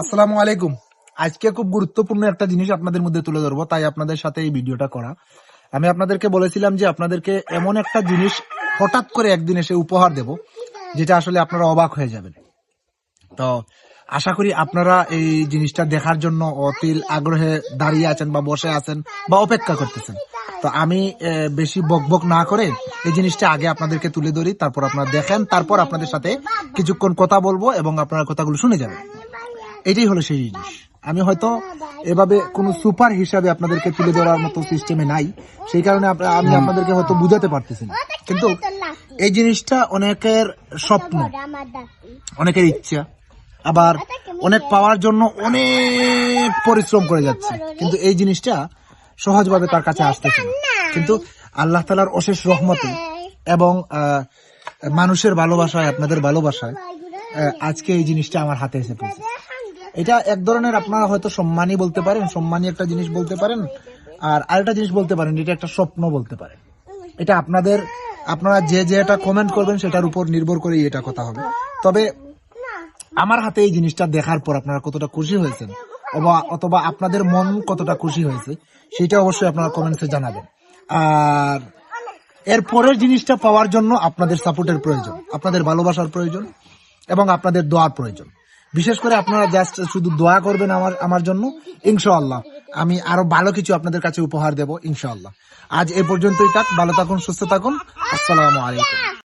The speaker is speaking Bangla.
আসসালামু আলাইকুম। আজকে খুব গুরুত্বপূর্ণ একটা জিনিস আপনাদের মধ্যে তুলে ধরবো, তাই আপনাদের সাথে এই ভিডিওটা করা। আমি আপনাদেরকে বলেছিলাম যে আপনাদেরকে এমন একটা জিনিস হঠাৎ করে একদিন এসে উপহার দেব, যেটা আসলে আপনারা অবাক হয়ে যাবেন। তো আশা করি আপনারা এই জিনিসটা দেখার জন্য অতিল আগ্রহে দাঁড়িয়ে আছেন বা বসে আছেন বা অপেক্ষা করতেছেন। তো আমি বেশি বকবক না করে এই জিনিসটা আগে আপনাদেরকে তুলে ধরি, তারপর আপনারা দেখেন, তারপর আপনাদের সাথে কিছুক্ষণ কথা বলব এবং আপনারা কথাগুলো শুনে যাবেন। এটাই হলো সেই জিনিস। আমি হয়তো এভাবে কোনো সুপার হিসাবে আপনাদেরকে তুলে ধরার মতো সিস্টেমে নাই। সেই কারণে আমি আপনাদেরকে হয়তো বুঝাতে পারতেছি না। কিন্তু এই জিনিসটা অনেকের স্বপ্ন অনেকের ইচ্ছা। আবার অনেক পাওয়ার জন্য অনেক পরিশ্রম করে যাচ্ছে। কিন্তু এই জিনিসটা সহজভাবে তার কাছে আসতেছে কিন্তু আল্লাহ তালার অশেষ রহমতে এবং মানুষের ভালোবাসায় আপনাদের ভালোবাসায় আজকে এই জিনিসটা আমার হাতে এসে পড়েছে। এটা এক ধরনের আপনারা হয়তো সম্মানই বলতে পারেন সম্মানই একটা জিনিস বলতে পারেন, আর আরেকটা জিনিস বলতে পারেন, এটা একটা স্বপ্ন বলতে পারেন। এটা আপনাদের, আপনারা যে যেটা কমেন্ট করবেন, সেটার উপর নির্ভর করে এটা কথা হবে। তবে আমার হাতে এই জিনিসটা দেখার পর আপনারা কতটা খুশি হয়েছেন, অথবা আপনাদের মন কতটা খুশি হয়েছে, সেটা অবশ্যই আপনারা কমেন্টসে জানাবেন। আর এর পরের জিনিসটা পাওয়ার জন্য আপনাদের সাপোর্টের প্রয়োজন, আপনাদের ভালোবাসার প্রয়োজন, এবং আপনাদের দোয়ার প্রয়োজন। বিশেষ করে আপনারা জাস্ট শুধু দোয়া করবেন আমার আমার জন্য, ইনশাআল্লাহ। আমি আরও ভালো কিছু আপনাদের কাছে উপহার দেব, ইনশাআল্লাহ। আজ এ পর্যন্তই থাক, ভালো থাকুন, সুস্থ থাকুন। আসসালামু আলাইকুম।